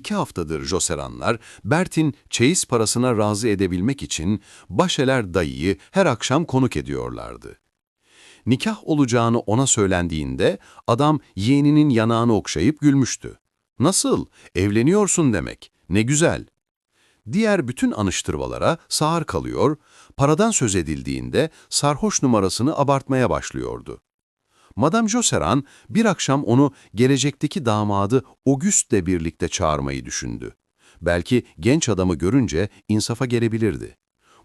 İki haftadır Joseranlar, Bert'in çeyiz parasına razı edebilmek için Başeler dayıyı her akşam konuk ediyorlardı. Nikah olacağını ona söylendiğinde adam yeğeninin yanağını okşayıp gülmüştü. Nasıl? Evleniyorsun demek. Ne güzel. Diğer bütün anıştırmalara sağır kalıyor, paradan söz edildiğinde sarhoş numarasını abartmaya başlıyordu. Madame Joseran bir akşam onu gelecekteki damadı Auguste'le birlikte çağırmayı düşündü. Belki genç adamı görünce insafa gelebilirdi.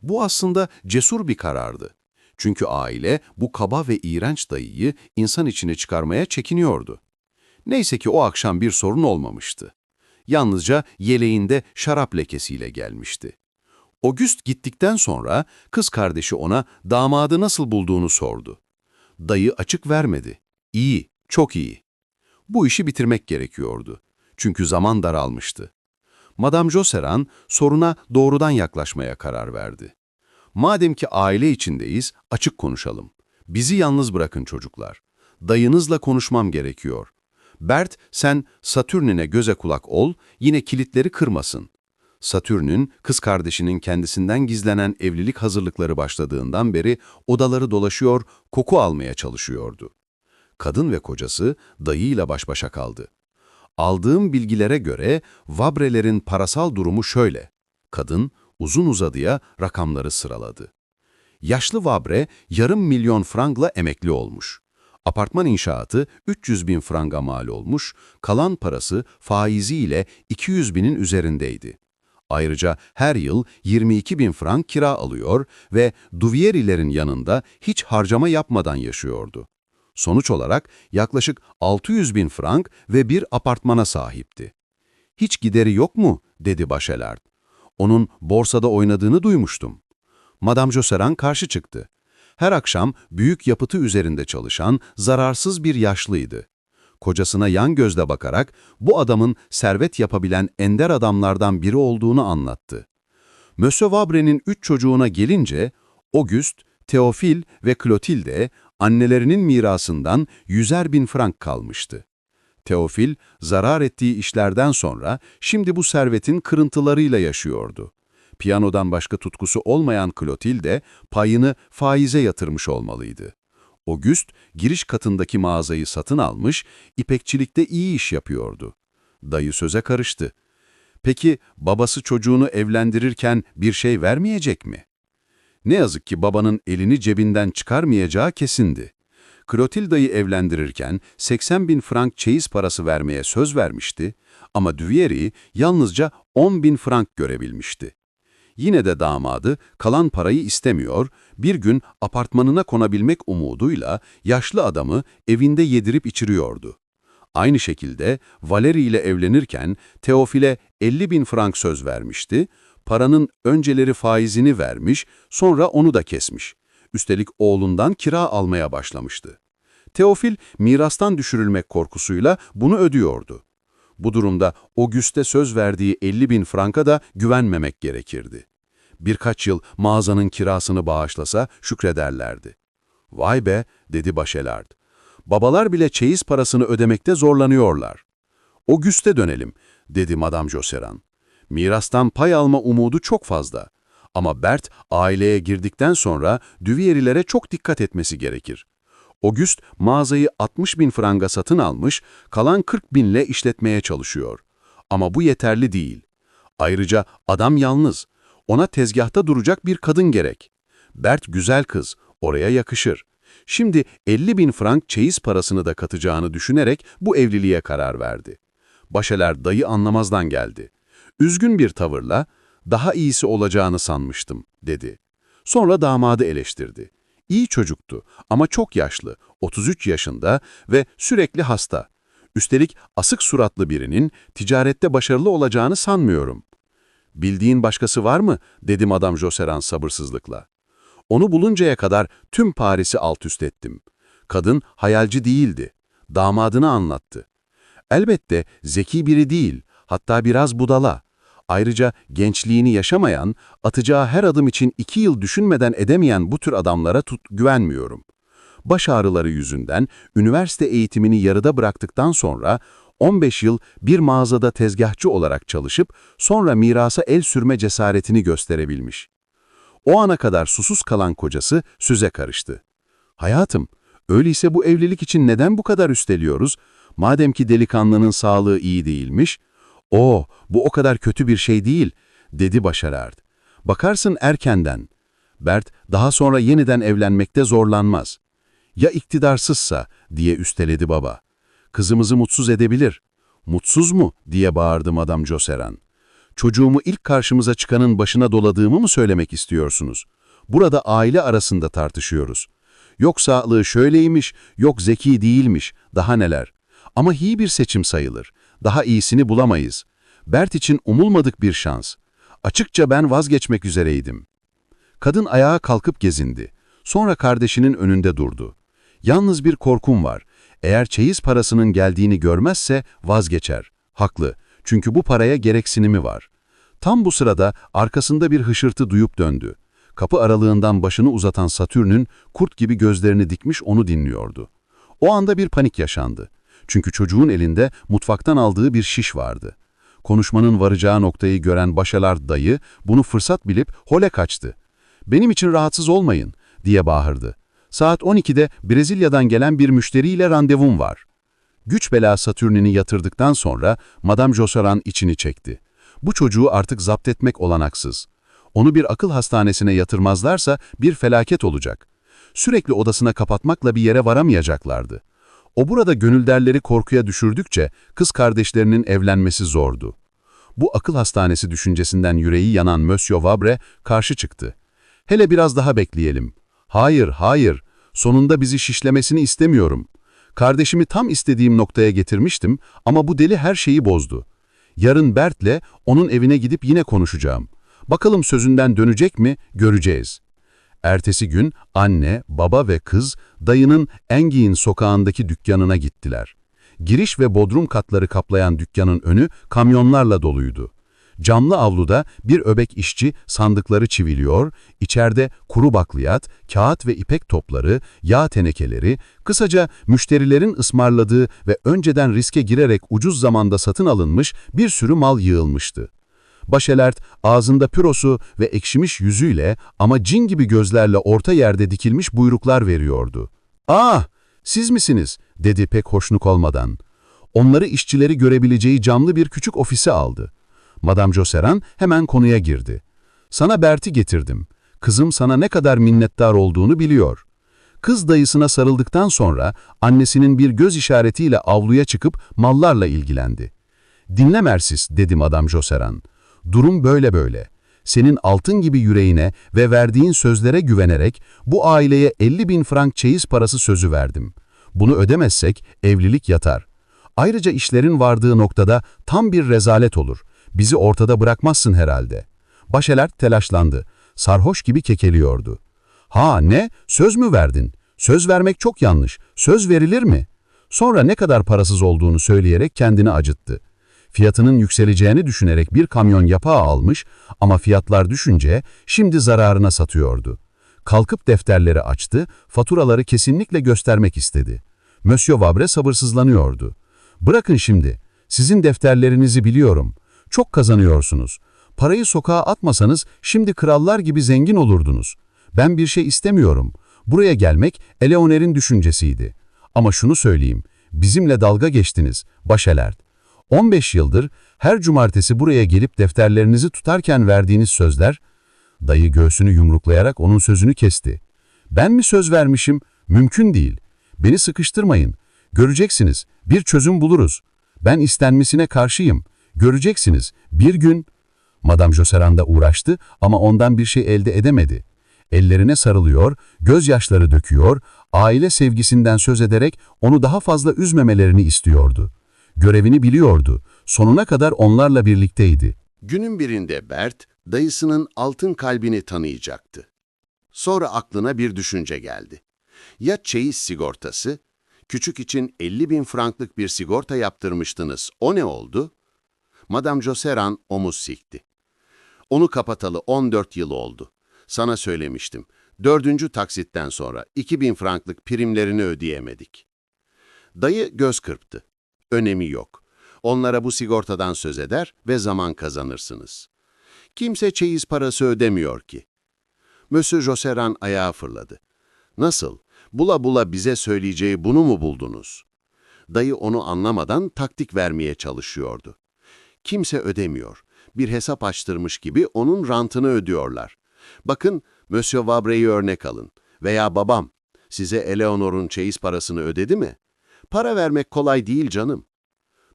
Bu aslında cesur bir karardı. Çünkü aile bu kaba ve iğrenç dayıyı insan içine çıkarmaya çekiniyordu. Neyse ki o akşam bir sorun olmamıştı. Yalnızca yeleğinde şarap lekesiyle gelmişti. August gittikten sonra kız kardeşi ona damadı nasıl bulduğunu sordu. Dayı açık vermedi. İyi, çok iyi. Bu işi bitirmek gerekiyordu. Çünkü zaman daralmıştı. Madame Joseran soruna doğrudan yaklaşmaya karar verdi. Madem ki aile içindeyiz, açık konuşalım. Bizi yalnız bırakın çocuklar. Dayınızla konuşmam gerekiyor. Bert, sen Satürn'ine göze kulak ol, yine kilitleri kırmasın. Satürn'ün kız kardeşinin kendisinden gizlenen evlilik hazırlıkları başladığından beri odaları dolaşıyor, koku almaya çalışıyordu. Kadın ve kocası dayıyla baş başa kaldı. Aldığım bilgilere göre Vabre'lerin parasal durumu şöyle. Kadın uzun uzadıya rakamları sıraladı. Yaşlı Vabre yarım milyon frangla emekli olmuş. Apartman inşaatı 300 bin franga mal olmuş, kalan parası faiziyle 200 binin üzerindeydi. Ayrıca her yıl 22 bin frank kira alıyor ve Duvierilerin yanında hiç harcama yapmadan yaşıyordu. Sonuç olarak yaklaşık 600 bin frank ve bir apartmana sahipti. Hiç gideri yok mu? dedi Bachelard. Onun borsada oynadığını duymuştum. Madame Josserand karşı çıktı. Her akşam büyük yapıtı üzerinde çalışan zararsız bir yaşlıydı. Kocasına yan gözle bakarak bu adamın servet yapabilen ender adamlardan biri olduğunu anlattı. Monsieur Vabre'nin üç çocuğuna gelince Auguste, Teofil ve Clotilde annelerinin mirasından yüzer bin frank kalmıştı. Teofil, zarar ettiği işlerden sonra şimdi bu servetin kırıntılarıyla yaşıyordu. Piyanodan başka tutkusu olmayan Clotilde payını faize yatırmış olmalıydı. August, giriş katındaki mağazayı satın almış, ipekçilikte iyi iş yapıyordu. Dayı söze karıştı. Peki babası çocuğunu evlendirirken bir şey vermeyecek mi? Ne yazık ki babanın elini cebinden çıkarmayacağı kesindi. Clotilda'yı evlendirirken 80 bin frank çeyiz parası vermeye söz vermişti ama Duvieri yalnızca 10 bin frank görebilmişti. Yine de damadı kalan parayı istemiyor, bir gün apartmanına konabilmek umuduyla yaşlı adamı evinde yedirip içiriyordu. Aynı şekilde Valeri ile evlenirken Teofil'e 50 bin frank söz vermişti, paranın önceleri faizini vermiş, sonra onu da kesmiş. Üstelik oğlundan kira almaya başlamıştı. Teofil mirastan düşürülmek korkusuyla bunu ödüyordu. Bu durumda Auguste söz verdiği 50 bin franka da güvenmemek gerekirdi. Birkaç yıl mağazanın kirasını bağışlasa şükrederlerdi. Vay be, dedi Başelard. Babalar bile çeyiz parasını ödemekte zorlanıyorlar. Auguste dönelim, dedi Madame Joseran. Mirastan pay alma umudu çok fazla. Ama Bert aileye girdikten sonra Duvierilere çok dikkat etmesi gerekir. August mağazayı 60 bin franga satın almış, kalan 40 binle işletmeye çalışıyor. Ama bu yeterli değil. Ayrıca adam yalnız. Ona tezgahta duracak bir kadın gerek. Bert güzel kız, oraya yakışır. Şimdi 50 bin frank çeyiz parasını da katacağını düşünerek bu evliliğe karar verdi. Başeler dayı anlamazdan geldi. Üzgün bir tavırla, daha iyisi olacağını sanmıştım, dedi. Sonra damadı eleştirdi. İyi çocuktu ama çok yaşlı, 33 yaşında ve sürekli hasta. Üstelik asık suratlı birinin ticarette başarılı olacağını sanmıyorum. Bildiğin başkası var mı? dedi Madame Joseran sabırsızlıkla. Onu buluncaya kadar tüm Paris'i alt üst ettim. Kadın hayalci değildi. Damadını anlattı. Elbette zeki biri değil, hatta biraz budala. Ayrıca gençliğini yaşamayan, atacağı her adım için iki yıl düşünmeden edemeyen bu tür adamlara tut güvenmiyorum. Baş ağrıları yüzünden üniversite eğitimini yarıda bıraktıktan sonra 15 yıl bir mağazada tezgahçı olarak çalışıp sonra mirasa el sürme cesaretini gösterebilmiş. O ana kadar susuz kalan kocası süze karıştı. Hayatım, öyleyse bu evlilik için neden bu kadar üsteliyoruz? Madem ki delikanlının sağlığı iyi değilmiş. O, bu o kadar kötü bir şey değil, dedi Başarard. Bakarsın erkenden. Bert daha sonra yeniden evlenmekte zorlanmaz. Ya iktidarsızsa diye üsteledi baba. Kızımızı mutsuz edebilir. Mutsuz mu diye bağırdı Madame Joseran. Çocuğumu ilk karşımıza çıkanın başına doladığımı mı söylemek istiyorsunuz? Burada aile arasında tartışıyoruz. Yok sağlığı şöyleymiş, yok zeki değilmiş, daha neler. Ama iyi bir seçim sayılır. Daha iyisini bulamayız. Bert için umulmadık bir şans. Açıkça ben vazgeçmek üzereydim. Kadın ayağa kalkıp gezindi. Sonra kardeşinin önünde durdu. Yalnız bir korkum var. Eğer çeyiz parasının geldiğini görmezse vazgeçer. Haklı. Çünkü bu paraya gereksinimi var. Tam bu sırada arkasında bir hışırtı duyup döndü. Kapı aralığından başını uzatan Satürn'ün kurt gibi gözlerini dikmiş onu dinliyordu. O anda bir panik yaşandı. Çünkü çocuğun elinde mutfaktan aldığı bir şiş vardı. Konuşmanın varacağı noktayı gören Başalar dayı bunu fırsat bilip hole kaçtı. ''Benim için rahatsız olmayın.'' diye bağırdı. Saat 12'de Brezilya'dan gelen bir müşteriyle randevum var. Güç bela Satürn'ini yatırdıktan sonra Madame Jossaran içini çekti. Bu çocuğu artık zapt etmek olanaksız. Onu bir akıl hastanesine yatırmazlarsa bir felaket olacak. Sürekli odasına kapatmakla bir yere varamayacaklardı. O burada gönülderleri korkuya düşürdükçe kız kardeşlerinin evlenmesi zordu. Bu akıl hastanesi düşüncesinden yüreği yanan Monsieur Vabre karşı çıktı. Hele biraz daha bekleyelim. Hayır, hayır, sonunda bizi şişlemesini istemiyorum. Kardeşimi tam istediğim noktaya getirmiştim ama bu deli her şeyi bozdu. Yarın Bert'le onun evine gidip yine konuşacağım. Bakalım sözünden dönecek mi, göreceğiz. Ertesi gün anne, baba ve kız dayının Engiyin sokağındaki dükkanına gittiler. Giriş ve bodrum katları kaplayan dükkanın önü kamyonlarla doluydu. Camlı avluda bir öbek işçi sandıkları çiviliyor, içeride kuru bakliyat, kağıt ve ipek topları, yağ tenekeleri, kısaca müşterilerin ısmarladığı ve önceden riske girerek ucuz zamanda satın alınmış bir sürü mal yığılmıştı. Başelert ağzında pürosu ve ekşimiş yüzüyle ama cin gibi gözlerle orta yerde dikilmiş buyruklar veriyordu. ''Ah, siz misiniz?'' dedi pek hoşnuk olmadan. Onları işçileri görebileceği camlı bir küçük ofise aldı. Madame Joseran hemen konuya girdi. ''Sana Bert'i getirdim. Kızım sana ne kadar minnettar olduğunu biliyor.'' Kız dayısına sarıldıktan sonra annesinin bir göz işaretiyle avluya çıkıp mallarla ilgilendi. ''Dinle Mersis'' dedi Madame Joseran. Durum böyle böyle. Senin altın gibi yüreğine ve verdiğin sözlere güvenerek bu aileye 50 bin frank çeyiz parası sözü verdim. Bunu ödemezsek evlilik yatar. Ayrıca işlerin vardığı noktada tam bir rezalet olur. Bizi ortada bırakmazsın herhalde. Başelert telaşlandı. Sarhoş gibi kekeliyordu. Ha ne? Söz mü verdin? Söz vermek çok yanlış. Söz verilir mi? Sonra ne kadar parasız olduğunu söyleyerek kendini acıttı. Fiyatının yükseleceğini düşünerek bir kamyon yapağı almış ama fiyatlar düşünce şimdi zararına satıyordu. Kalkıp defterleri açtı, faturaları kesinlikle göstermek istedi. Monsieur Vabre sabırsızlanıyordu. Bırakın şimdi, sizin defterlerinizi biliyorum. Çok kazanıyorsunuz. Parayı sokağa atmasanız şimdi krallar gibi zengin olurdunuz. Ben bir şey istemiyorum. Buraya gelmek Eleoner'in düşüncesiydi. Ama şunu söyleyeyim, bizimle dalga geçtiniz, başelert. 15 yıldır her cumartesi buraya gelip defterlerinizi tutarken verdiğiniz sözler, dayı göğsünü yumruklayarak onun sözünü kesti. Ben mi söz vermişim? Mümkün değil. Beni sıkıştırmayın. Göreceksiniz, bir çözüm buluruz. Ben istenmesine karşıyım. Göreceksiniz, bir gün... Madame Joseran da uğraştı ama ondan bir şey elde edemedi. Ellerine sarılıyor, gözyaşları döküyor, aile sevgisinden söz ederek onu daha fazla üzmemelerini istiyordu. Görevini biliyordu. Sonuna kadar onlarla birlikteydi. Günün birinde Bert, dayısının altın kalbini tanıyacaktı. Sonra aklına bir düşünce geldi. Ya çeyiz sigortası? Küçük için 50 bin franklık bir sigorta yaptırmıştınız. O ne oldu? Madame Joseran omuz sikti. Onu kapatalı 14 yıl oldu. Sana söylemiştim. Dördüncü taksitten sonra 2000 franklık primlerini ödeyemedik. Dayı göz kırptı. Önemi yok. Onlara bu sigortadan söz eder ve zaman kazanırsınız. Kimse çeyiz parası ödemiyor ki. Monsieur Joseran ayağa fırladı. Nasıl? Bula bula bize söyleyeceği bunu mu buldunuz? Dayı onu anlamadan taktik vermeye çalışıyordu. Kimse ödemiyor. Bir hesap açtırmış gibi onun rantını ödüyorlar. Bakın, Monsieur Vabre'yi örnek alın. Veya babam, size Eleanor'un çeyiz parasını ödedi mi? Para vermek kolay değil canım.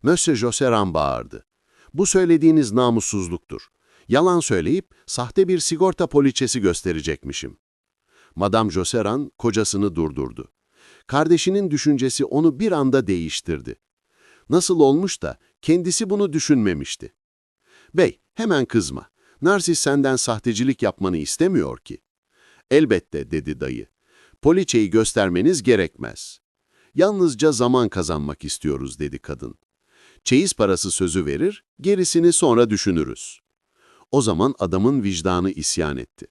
Monsieur Joseran bağırdı. Bu söylediğiniz namussuzluktur. Yalan söyleyip sahte bir sigorta poliçesi gösterecekmişim. Madame Joseran kocasını durdurdu. Kardeşinin düşüncesi onu bir anda değiştirdi. Nasıl olmuş da kendisi bunu düşünmemişti. Bey, hemen kızma. Narsis senden sahtecilik yapmanı istemiyor ki. Elbette, dedi dayı. Poliçeyi göstermeniz gerekmez. Yalnızca zaman kazanmak istiyoruz, dedi kadın. Çeyiz parası sözü verir, gerisini sonra düşünürüz. O zaman adamın vicdanı isyan etti.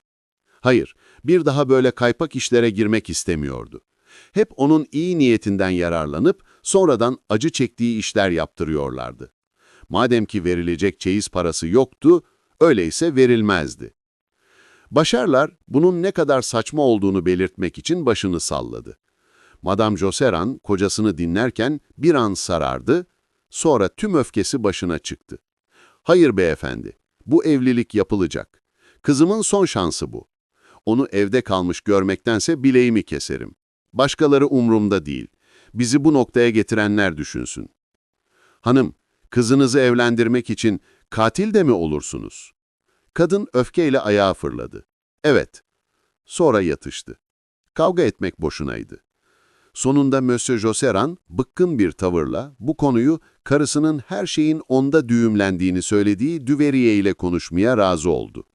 Hayır, bir daha böyle kaypak işlere girmek istemiyordu. Hep onun iyi niyetinden yararlanıp sonradan acı çektiği işler yaptırıyorlardı. Madem ki verilecek çeyiz parası yoktu, öyleyse verilmezdi. Başarlar bunun ne kadar saçma olduğunu belirtmek için başını salladı. Madame Joseran kocasını dinlerken bir an sarardı, sonra tüm öfkesi başına çıktı. Hayır beyefendi, bu evlilik yapılacak. Kızımın son şansı bu. Onu evde kalmış görmektense bileğimi keserim. Başkaları umrumda değil. Bizi bu noktaya getirenler düşünsün. Hanım, kızınızı evlendirmek için katil de mi olursunuz? Kadın öfkeyle ayağa fırladı. Evet. Sonra yatıştı. Kavga etmek boşunaydı. Sonunda Monsieur Joseran bıkkın bir tavırla bu konuyu karısının her şeyin onda düğümlendiğini söylediği Düveriye ile konuşmaya razı oldu.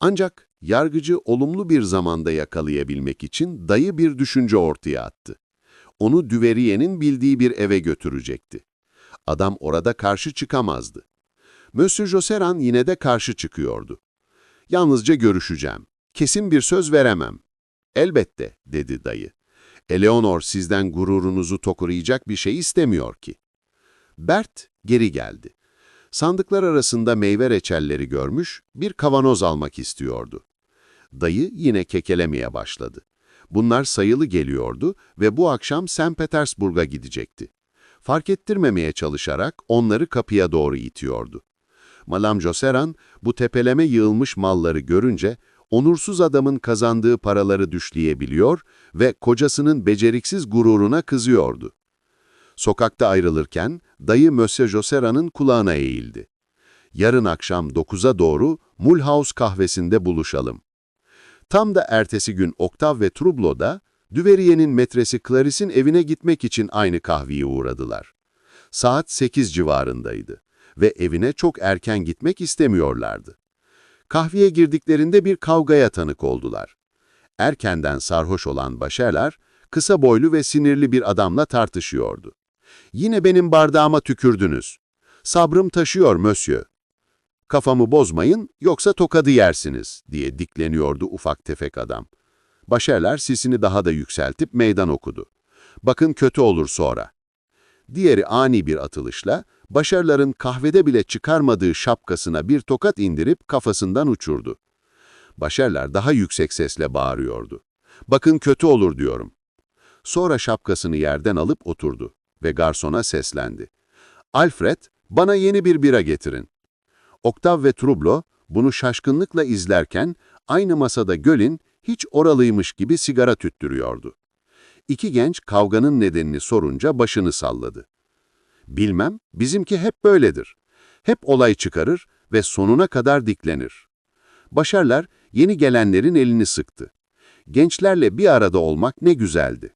Ancak yargıcı olumlu bir zamanda yakalayabilmek için dayı bir düşünce ortaya attı. Onu Düveriye'nin bildiği bir eve götürecekti. Adam orada karşı çıkamazdı. Monsieur Joseran yine de karşı çıkıyordu. Yalnızca görüşeceğim. Kesin bir söz veremem. Elbette, dedi dayı. Eleonor sizden gururunuzu tokurayacak bir şey istemiyor ki. Bert geri geldi. Sandıklar arasında meyve reçelleri görmüş, bir kavanoz almak istiyordu. Dayı yine kekelemeye başladı. Bunlar sayılı geliyordu ve bu akşam St. Petersburg'a gidecekti. Fark ettirmemeye çalışarak onları kapıya doğru itiyordu. Madame Joseran bu tepeleme yığılmış malları görünce onursuz adamın kazandığı paraları düşleyebiliyor ve kocasının beceriksiz gururuna kızıyordu. Sokakta ayrılırken dayı Monsieur Josera'nın kulağına eğildi. Yarın akşam 9'a doğru Mulhouse kahvesinde buluşalım. Tam da ertesi gün Oktav ve Trublo'da Düveriye'nin metresi Clarice'in evine gitmek için aynı kahveye uğradılar. Saat 8 civarındaydı ve evine çok erken gitmek istemiyorlardı. Kahveye girdiklerinde bir kavgaya tanık oldular. Erkenden sarhoş olan Başerler, kısa boylu ve sinirli bir adamla tartışıyordu. Yine benim bardağıma tükürdünüz. Sabrım taşıyor mösyö. Kafamı bozmayın yoksa tokadı yersiniz diye dikleniyordu ufak tefek adam. Başerler sesini daha da yükseltip meydan okudu. Bakın kötü olur sonra. Diğeri ani bir atılışla Başarların kahvede bile çıkarmadığı şapkasına bir tokat indirip kafasından uçurdu. Başarlar daha yüksek sesle bağırıyordu. Bakın kötü olur diyorum. Sonra şapkasını yerden alıp oturdu ve garsona seslendi. Alfred, bana yeni bir bira getirin. Oktav ve Trublo bunu şaşkınlıkla izlerken aynı masada Gölin hiç oralıymış gibi sigara tüttürüyordu. İki genç kavganın nedenini sorunca başını salladı. Bilmem, bizimki hep böyledir. Hep olay çıkarır ve sonuna kadar diklenir. Başarlar yeni gelenlerin elini sıktı. Gençlerle bir arada olmak ne güzeldi.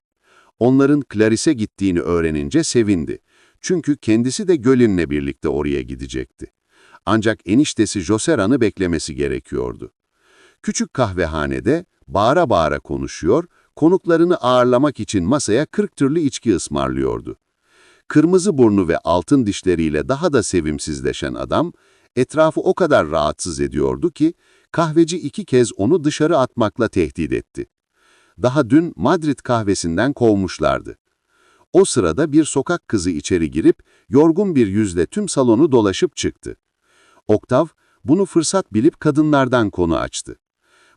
Onların Clarice'e gittiğini öğrenince sevindi. Çünkü kendisi de Gölin'le birlikte oraya gidecekti. Ancak eniştesi Joseran'ı beklemesi gerekiyordu. Küçük kahvehanede bağıra bağıra konuşuyor, konuklarını ağırlamak için masaya 40 türlü içki ısmarlıyordu. Kırmızı burnu ve altın dişleriyle daha da sevimsizleşen adam, etrafı o kadar rahatsız ediyordu ki, kahveci iki kez onu dışarı atmakla tehdit etti. Daha dün Madrid kahvesinden kovmuşlardı. O sırada bir sokak kızı içeri girip, yorgun bir yüzle tüm salonu dolaşıp çıktı. Oktav, bunu fırsat bilip kadınlardan konu açtı.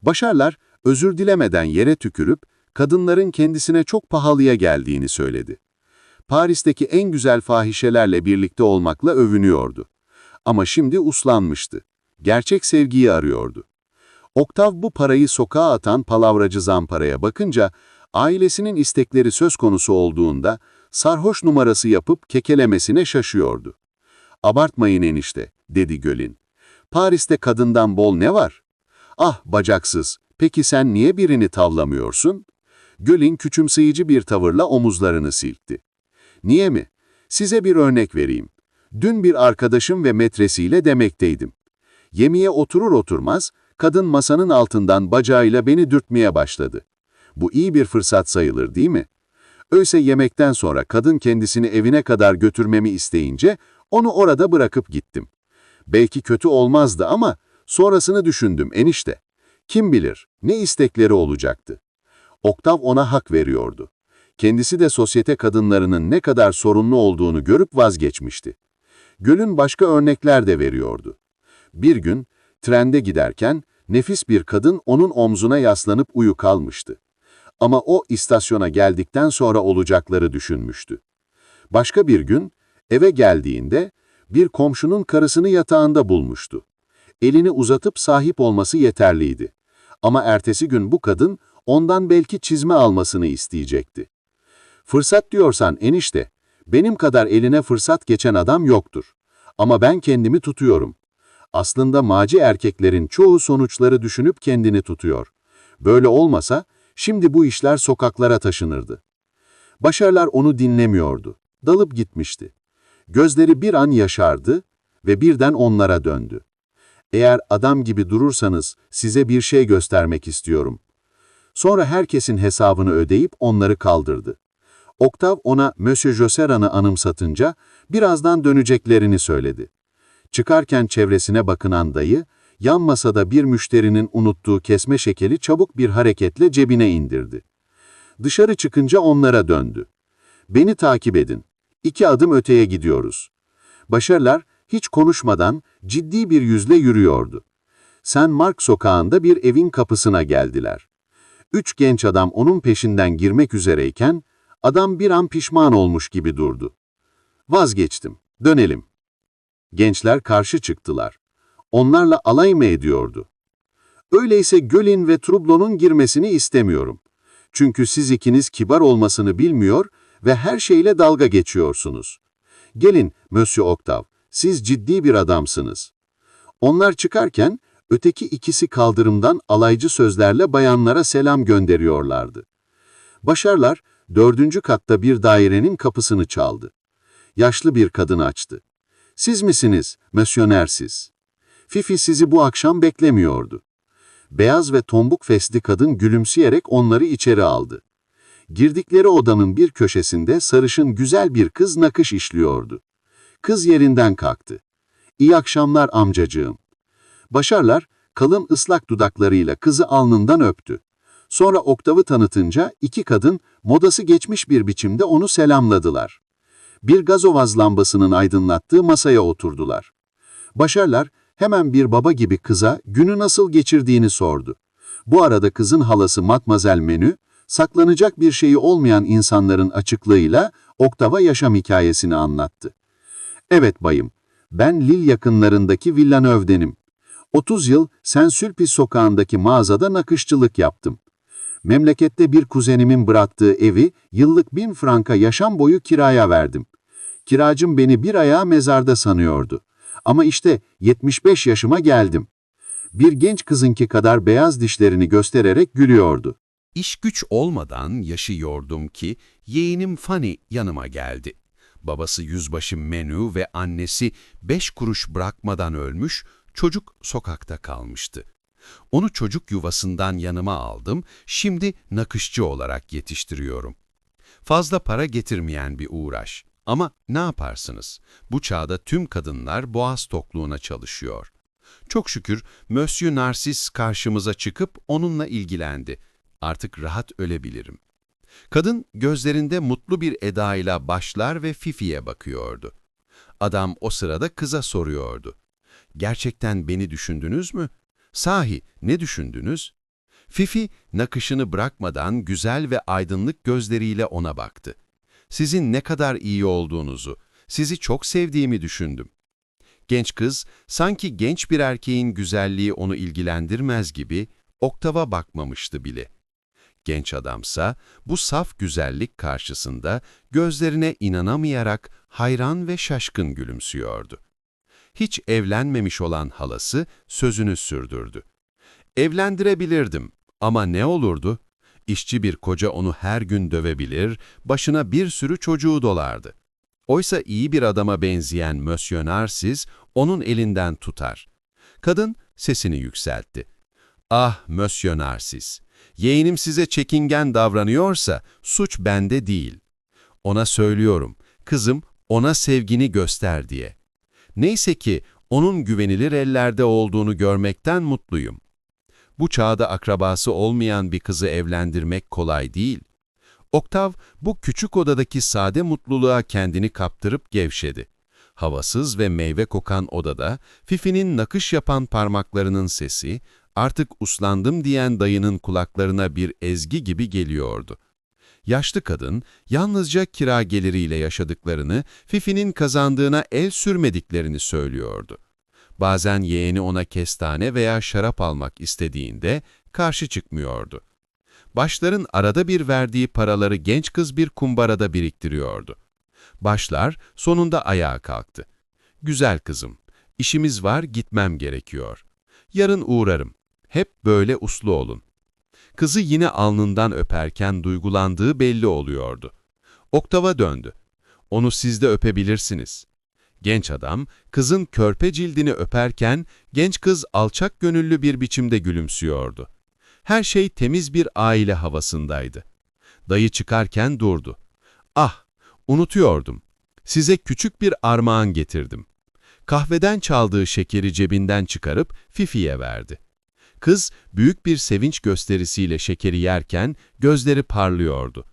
Başarlar, özür dilemeden yere tükürüp, kadınların kendisine çok pahalıya geldiğini söyledi. Paris'teki en güzel fahişelerle birlikte olmakla övünüyordu. Ama şimdi uslanmıştı. Gerçek sevgiyi arıyordu. Oktav bu parayı sokağa atan palavracı zamparaya bakınca, ailesinin istekleri söz konusu olduğunda, sarhoş numarası yapıp kekelemesine şaşıyordu. ''Abartmayın enişte'' dedi Gölin. ''Paris'te kadından bol ne var?'' ''Ah bacaksız, peki sen niye birini tavlamıyorsun?'' Gölin küçümseyici bir tavırla omuzlarını silkti. ''Niye mi? Size bir örnek vereyim. Dün bir arkadaşım ve metresiyle demekteydim. Yemeğe oturur oturmaz, kadın masanın altından bacağıyla beni dürtmeye başladı. Bu iyi bir fırsat sayılır değil mi? Öyleyse yemekten sonra kadın kendisini evine kadar götürmemi isteyince onu orada bırakıp gittim. Belki kötü olmazdı ama sonrasını düşündüm enişte. Kim bilir ne istekleri olacaktı. Oktav ona hak veriyordu. Kendisi de sosyete kadınlarının ne kadar sorunlu olduğunu görüp vazgeçmişti. Göl'ün başka örnekler de veriyordu. Bir gün trende giderken nefis bir kadın onun omzuna yaslanıp uyu kalmıştı. Ama o istasyona geldikten sonra olacakları düşünmüştü. Başka bir gün eve geldiğinde bir komşunun karısını yatağında bulmuştu. Elini uzatıp sahip olması yeterliydi. Ama ertesi gün bu kadın ondan belki çizme almasını isteyecekti. Fırsat diyorsan enişte, benim kadar eline fırsat geçen adam yoktur. Ama ben kendimi tutuyorum. Aslında maci erkeklerin çoğu sonuçları düşünüp kendini tutuyor. Böyle olmasa, şimdi bu işler sokaklara taşınırdı. Başarlar onu dinlemiyordu. Dalıp gitmişti. Gözleri bir an yaşardı ve birden onlara döndü. Eğer adam gibi durursanız size bir şey göstermek istiyorum. Sonra herkesin hesabını ödeyip onları kaldırdı. Oktav ona Monsieur Joseran'ı anımsatınca birazdan döneceklerini söyledi. Çıkarken çevresine bakınan dayı, yan masada bir müşterinin unuttuğu kesme şekeri çabuk bir hareketle cebine indirdi. Dışarı çıkınca onlara döndü. Beni takip edin. İki adım öteye gidiyoruz. Başarlar hiç konuşmadan ciddi bir yüzle yürüyordu. Sen Mark sokağında bir evin kapısına geldiler. Üç genç adam onun peşinden girmek üzereyken, adam bir an pişman olmuş gibi durdu. Vazgeçtim, dönelim. Gençler karşı çıktılar. Onlarla alay mı ediyordu? Öyleyse Gölin ve Trublon'un girmesini istemiyorum. Çünkü siz ikiniz kibar olmasını bilmiyor ve her şeyle dalga geçiyorsunuz. Gelin, Monsieur Octav, siz ciddi bir adamsınız. Onlar çıkarken, öteki ikisi kaldırımdan alaycı sözlerle bayanlara selam gönderiyorlardı. Başarlar, dördüncü katta bir dairenin kapısını çaldı. Yaşlı bir kadın açtı. Siz misiniz, mösyönersiz? Fifi sizi bu akşam beklemiyordu. Beyaz ve tombuk fesli kadın gülümseyerek onları içeri aldı. Girdikleri odanın bir köşesinde sarışın güzel bir kız nakış işliyordu. Kız yerinden kalktı. İyi akşamlar amcacığım. Başarlar, kalın ıslak dudaklarıyla kızı alnından öptü. Sonra oktavı tanıtınca iki kadın modası geçmiş bir biçimde onu selamladılar. Bir gazovaz lambasının aydınlattığı masaya oturdular. Başarlar hemen bir baba gibi kıza günü nasıl geçirdiğini sordu. Bu arada kızın halası Matmazel Menü, saklanacak bir şeyi olmayan insanların açıklığıyla oktava yaşam hikayesini anlattı. Evet bayım, ben Lille yakınlarındaki Villanöv'denim. 30 yıl Saint-Sulpice sokağındaki mağazada nakışçılık yaptım. Memlekette bir kuzenimin bıraktığı evi yıllık bin franka yaşam boyu kiraya verdim. Kiracım beni bir ayağı mezarda sanıyordu. Ama işte 75 yaşıma geldim. Bir genç kızınki kadar beyaz dişlerini göstererek gülüyordu. İş güç olmadan yaşıyordum ki yeğenim Fanny yanıma geldi. Babası yüzbaşı Menü ve annesi beş kuruş bırakmadan ölmüş, çocuk sokakta kalmıştı. Onu çocuk yuvasından yanıma aldım, şimdi nakışçı olarak yetiştiriyorum. Fazla para getirmeyen bir uğraş. Ama ne yaparsınız? Bu çağda tüm kadınlar boğaz tokluğuna çalışıyor. Çok şükür Monsieur Narcis karşımıza çıkıp onunla ilgilendi. Artık rahat ölebilirim. Kadın gözlerinde mutlu bir edayla başlar ve Fifi'ye bakıyordu. Adam o sırada kıza soruyordu. Gerçekten beni düşündünüz mü? Sahi ne düşündünüz? Fifi nakışını bırakmadan güzel ve aydınlık gözleriyle ona baktı. Sizin ne kadar iyi olduğunuzu, sizi çok sevdiğimi düşündüm. Genç kız, sanki genç bir erkeğin güzelliği onu ilgilendirmez gibi, oktava bakmamıştı bile. Genç adamsa, bu saf güzellik karşısında gözlerine inanamayarak hayran ve şaşkın gülümsüyordu. Hiç evlenmemiş olan halası sözünü sürdürdü. Evlendirebilirdim ama ne olurdu? İşçi bir koca onu her gün dövebilir, başına bir sürü çocuğu dolardı. Oysa iyi bir adama benzeyen Monsieur Narcisse onun elinden tutar. Kadın sesini yükseltti. Ah Monsieur Narcisse, yeğenim size çekingen davranıyorsa suç bende değil. Ona söylüyorum, kızım ona sevgini göster diye. Neyse ki onun güvenilir ellerde olduğunu görmekten mutluyum. Bu çağda akrabası olmayan bir kızı evlendirmek kolay değil. Oktav bu küçük odadaki sade mutluluğa kendini kaptırıp gevşedi. Havasız ve meyve kokan odada Fifi'nin nakış yapan parmaklarının sesi artık uslandım diyen dayının kulaklarına bir ezgi gibi geliyordu. Yaşlı kadın yalnızca kira geliriyle yaşadıklarını, Fifi'nin kazandığına el sürmediklerini söylüyordu. Bazen yeğeni ona kestane veya şarap almak istediğinde karşı çıkmıyordu. Başların arada bir verdiği paraları genç kız bir kumbarada biriktiriyordu. Başlar sonunda ayağa kalktı. Güzel kızım, işimiz var gitmem gerekiyor. Yarın uğrarım. Hep böyle uslu olun. Kızı yine alnından öperken duygulandığı belli oluyordu. Oktava döndü. Onu siz de öpebilirsiniz. Genç adam, kızın körpe cildini öperken, genç kız alçak gönüllü bir biçimde gülümsüyordu. Her şey temiz bir aile havasındaydı. Dayı çıkarken durdu. Ah, unutuyordum. Size küçük bir armağan getirdim. Kahveden çaldığı şekeri cebinden çıkarıp Fifi'ye verdi. Kız büyük bir sevinç gösterisiyle şekeri yerken gözleri parlıyordu.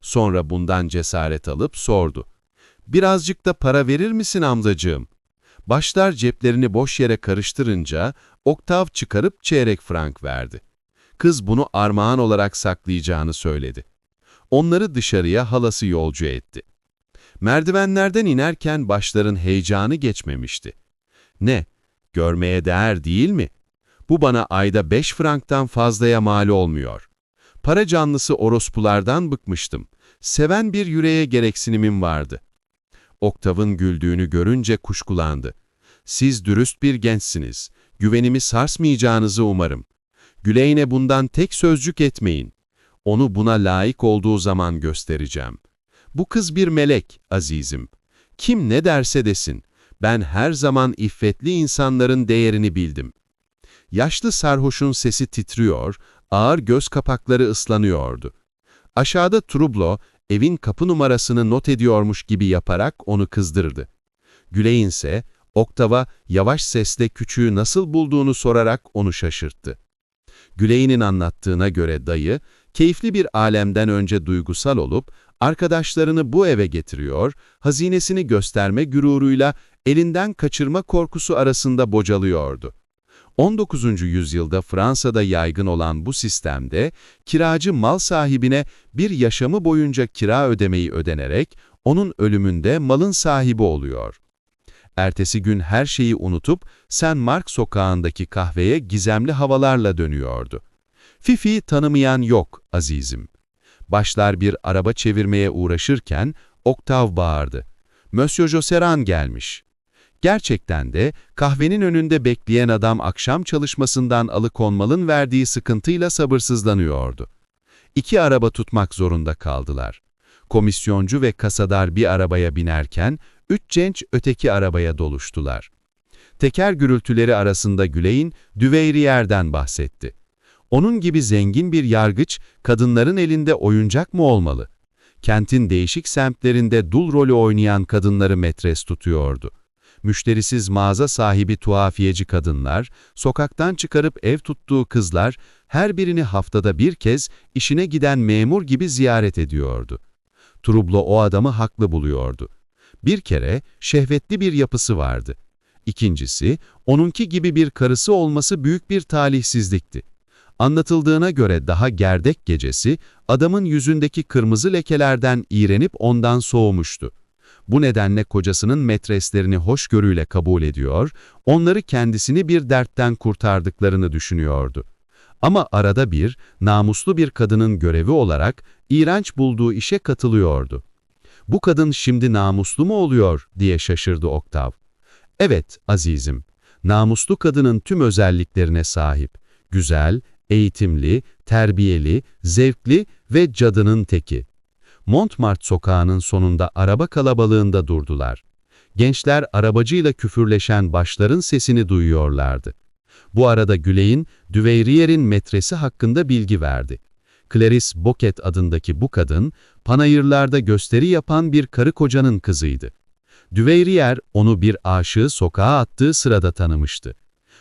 Sonra bundan cesaret alıp sordu. Birazcık da para verir misin amcacığım? Başlar ceplerini boş yere karıştırınca oktav çıkarıp çeyrek frank verdi. Kız bunu armağan olarak saklayacağını söyledi. Onları dışarıya halası yolcu etti. Merdivenlerden inerken başların heyecanı geçmemişti. Ne? Görmeye değer değil mi? Bu bana ayda beş franktan fazlaya mal olmuyor. Para canlısı orospulardan bıkmıştım. Seven bir yüreğe gereksinimim vardı. Oktav'ın güldüğünü görünce kuşkulandı. Siz dürüst bir gençsiniz. Güvenimi sarsmayacağınızı umarım. Güleyne bundan tek sözcük etmeyin. Onu buna layık olduğu zaman göstereceğim. Bu kız bir melek, azizim. Kim ne derse desin. Ben her zaman iffetli insanların değerini bildim. Yaşlı sarhoşun sesi titriyor, ağır göz kapakları ıslanıyordu. Aşağıda Trublo, evin kapı numarasını not ediyormuş gibi yaparak onu kızdırdı. Güleyin ise, Oktav'a yavaş sesle küçüğü nasıl bulduğunu sorarak onu şaşırttı. Güley'nin anlattığına göre dayı, keyifli bir alemden önce duygusal olup, arkadaşlarını bu eve getiriyor, hazinesini gösterme gururuyla elinden kaçırma korkusu arasında bocalıyordu. 19. yüzyılda Fransa'da yaygın olan bu sistemde, kiracı mal sahibine bir yaşamı boyunca kira ödemeyi ödenerek, onun ölümünde malın sahibi oluyor. Ertesi gün her şeyi unutup, Saint Mark sokağındaki kahveye gizemli havalarla dönüyordu. Fifi tanımayan yok, azizim. Başlar bir araba çevirmeye uğraşırken, Oktav bağırdı. Monsieur Joseran gelmiş. Gerçekten de kahvenin önünde bekleyen adam akşam çalışmasından alıkonmalın verdiği sıkıntıyla sabırsızlanıyordu. İki araba tutmak zorunda kaldılar. Komisyoncu ve kasadar bir arabaya binerken, üç genç öteki arabaya doluştular. Teker gürültüleri arasında Güley'in Düveyriyer'den bahsetti. Onun gibi zengin bir yargıç, kadınların elinde oyuncak mı olmalı? Kentin değişik semtlerinde dul rolü oynayan kadınları metres tutuyordu müşterisiz mağaza sahibi tuhafiyeci kadınlar, sokaktan çıkarıp ev tuttuğu kızlar, her birini haftada bir kez işine giden memur gibi ziyaret ediyordu. Trublo o adamı haklı buluyordu. Bir kere şehvetli bir yapısı vardı. İkincisi, onunki gibi bir karısı olması büyük bir talihsizlikti. Anlatıldığına göre daha gerdek gecesi adamın yüzündeki kırmızı lekelerden iğrenip ondan soğumuştu. Bu nedenle kocasının metreslerini hoşgörüyle kabul ediyor, onları kendisini bir dertten kurtardıklarını düşünüyordu. Ama arada bir, namuslu bir kadının görevi olarak iğrenç bulduğu işe katılıyordu. Bu kadın şimdi namuslu mu oluyor diye şaşırdı Oktav. Evet azizim, namuslu kadının tüm özelliklerine sahip. Güzel, eğitimli, terbiyeli, zevkli ve cadının teki. Montmartre sokağının sonunda araba kalabalığında durdular. Gençler arabacıyla küfürleşen başların sesini duyuyorlardı. Bu arada Güley'in, Düveyriyer'in metresi hakkında bilgi verdi. Clarice Boket adındaki bu kadın, panayırlarda gösteri yapan bir karı kocanın kızıydı. Düveyriyer onu bir aşığı sokağa attığı sırada tanımıştı.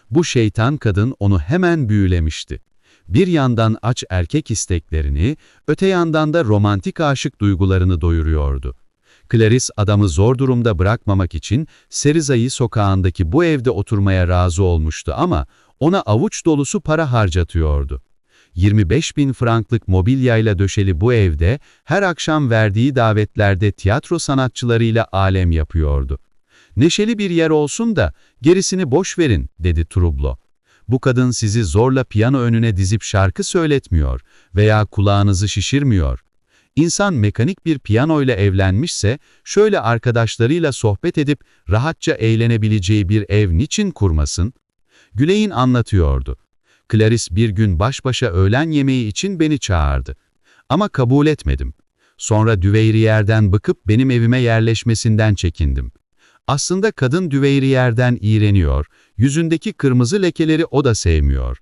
Bu şeytan kadın onu hemen büyülemişti. Bir yandan aç erkek isteklerini, öte yandan da romantik aşık duygularını doyuruyordu. Clarice adamı zor durumda bırakmamak için Seriza'yı sokağındaki bu evde oturmaya razı olmuştu ama ona avuç dolusu para harcatıyordu. 25 bin franklık mobilyayla döşeli bu evde her akşam verdiği davetlerde tiyatro sanatçılarıyla alem yapıyordu. Neşeli bir yer olsun da gerisini boş verin, dedi Trublo. Bu kadın sizi zorla piyano önüne dizip şarkı söyletmiyor veya kulağınızı şişirmiyor. İnsan mekanik bir piyanoyla evlenmişse, şöyle arkadaşlarıyla sohbet edip rahatça eğlenebileceği bir ev niçin kurmasın? Güley'in anlatıyordu. Clarice bir gün baş başa öğlen yemeği için beni çağırdı. Ama kabul etmedim. Sonra Düveyriyer'den bıkıp benim evime yerleşmesinden çekindim. Aslında kadın Düveyriyer'den iğreniyor, yüzündeki kırmızı lekeleri o da sevmiyor.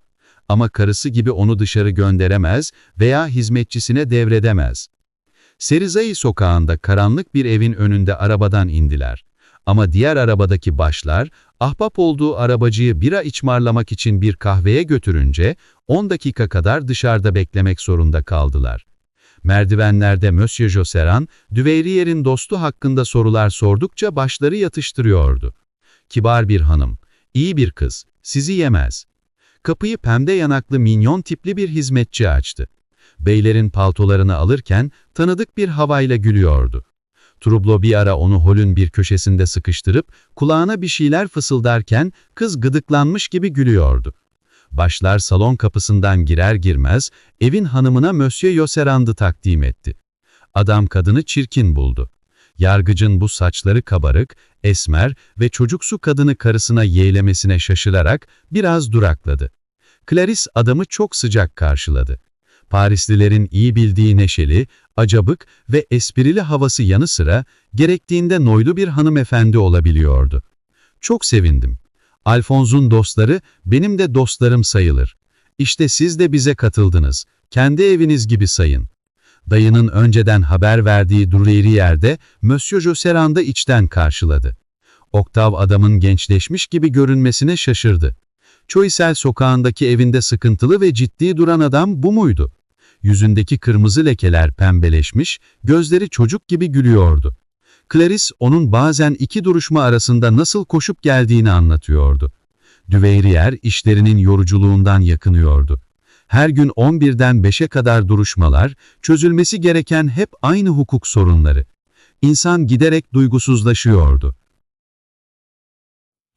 Ama karısı gibi onu dışarı gönderemez veya hizmetçisine devredemez. Serizai sokağında karanlık bir evin önünde arabadan indiler. Ama diğer arabadaki başlar, ahbap olduğu arabacıyı bira içmarlamak için bir kahveye götürünce 10 dakika kadar dışarıda beklemek zorunda kaldılar. Merdivenlerde Monsieur Joseran, Düveyriyer'in dostu hakkında sorular sordukça başları yatıştırıyordu. Kibar bir hanım, iyi bir kız, sizi yemez. Kapıyı pembe yanaklı minyon tipli bir hizmetçi açtı. Beylerin paltolarını alırken tanıdık bir havayla gülüyordu. Trublo bir ara onu holün bir köşesinde sıkıştırıp kulağına bir şeyler fısıldarken kız gıdıklanmış gibi gülüyordu. Başlar salon kapısından girer girmez evin hanımına Monsieur Yoserand'ı takdim etti. Adam kadını çirkin buldu. Yargıcın bu saçları kabarık, esmer ve çocuksu kadını karısına yeğlemesine şaşırarak biraz durakladı. Clarice adamı çok sıcak karşıladı. Parislilerin iyi bildiği neşeli, acabık ve esprili havası yanı sıra gerektiğinde noylu bir hanımefendi olabiliyordu. Çok sevindim. Alfonz'un dostları benim de dostlarım sayılır. İşte siz de bize katıldınız. Kendi eviniz gibi sayın. Dayının önceden haber verdiği yerde Monsieur Joserand'ı içten karşıladı. Oktav adamın gençleşmiş gibi görünmesine şaşırdı. Çoysel sokağındaki evinde sıkıntılı ve ciddi duran adam bu muydu? Yüzündeki kırmızı lekeler pembeleşmiş, gözleri çocuk gibi gülüyordu. Clarice onun bazen iki duruşma arasında nasıl koşup geldiğini anlatıyordu. Düveyriyer işlerinin yoruculuğundan yakınıyordu. Her gün 11'den 5'e kadar duruşmalar, çözülmesi gereken hep aynı hukuk sorunları. İnsan giderek duygusuzlaşıyordu.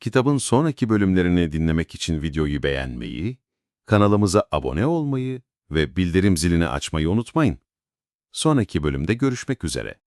Kitabın sonraki bölümlerini dinlemek için videoyu beğenmeyi, kanalımıza abone olmayı ve bildirim zilini açmayı unutmayın. Sonraki bölümde görüşmek üzere.